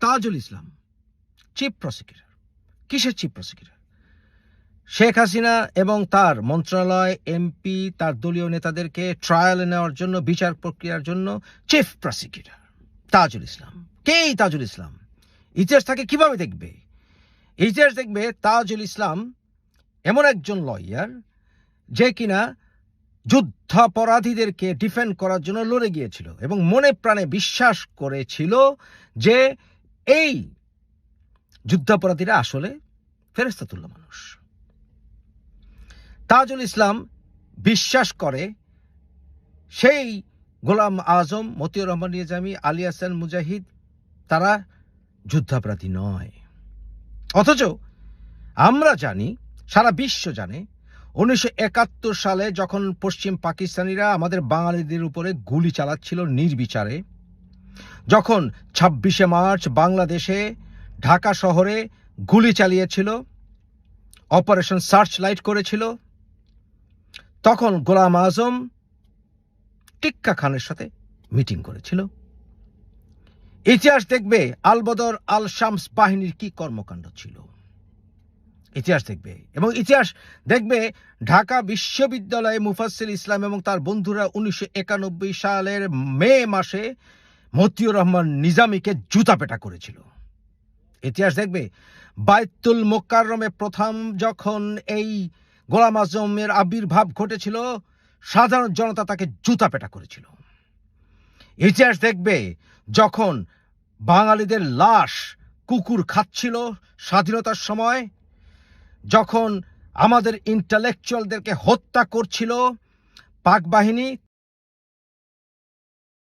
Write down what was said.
Tajul Islam chief prosecutor কিসের chief prosecutor Sheikh Hasina এবং তার মন্ত্রণালয় এমপি তার দলীয় নেতাদেরকে ট্রায়ালে নেওয়ার জন্য, বিচার প্রক্রিয়ার জন্য চিফ প্রসিকিউটর তাজুল ইসলাম। কেই তাজুল ইসলাম? ইতিহাস তাকে কীভাবে দেখবে? ইতিহাস দেখবে তাজুল ইসলাম এমন একজন লয়ার যে কিনা যুদ্ধাপরাধীদেরকে ডিফেন্ড করার জন্য লড়ে গিয়েছিল এবং মনে প্রাণে বিশ্বাস করেছিল যে এই যুদ্ধাপরাধীরা আসলে ফেরেস্তাতুল্য মানুষ। তাজুল ইসলাম বিশ্বাস করে, সেই গোলাম আজম, মতিউর রহমান নিজামী, আলী হাসান মুজাহিদ, তারা যুদ্ধাপরাধী নয়। অথচ আমরা জানি, সারা বিশ্ব জানে, উনিশশো একাত্তর সালে যখন পশ্চিম পাকিস্তানিরা আমাদের বাঙালিদের উপরে গুলি চালাচ্ছিল নির্বিচারে যখন ছাব্বিশে মার্চ বাংলাদেশে ঢাকা শহরে গুলি চালিয়েছিল, অপারেশন সার্চ লাইট করেছিল, তখন গোলাম আজম টিক্কা খানের সাথে মিটিং করেছিল। ইতিহাস দেখবে আলবদর আল শামস বাহিনীর কি কর্মকাণ্ড ছিল। ইতিহাস দেখবে এবং ইতিহাস দেখবে ঢাকা বিশ্ববিদ্যালয়ে মুফাসিল ইসলাম এবং তার বন্ধুরা উনিশশো একানব্বই সালের মে মাসে মতিউর রহমান নিজামীকে জুতা পেটা করেছিল। ইতিহাস দেখবে বাইতুল মোকাররমে প্রথম যখন এই গোলাম আজমের আবির্ভাব ঘটেছিল, সাধারণ জনতা তাকে জুতা পেটা করেছিল। ইতিহাস দেখবে, যখন বাঙালিদের লাশ কুকুর খাচ্ছিল স্বাধীনতার সময়, যখন আমাদের ইন্টালেকচুয়ালদেরকে হত্যা করছিল পাক বাহিনী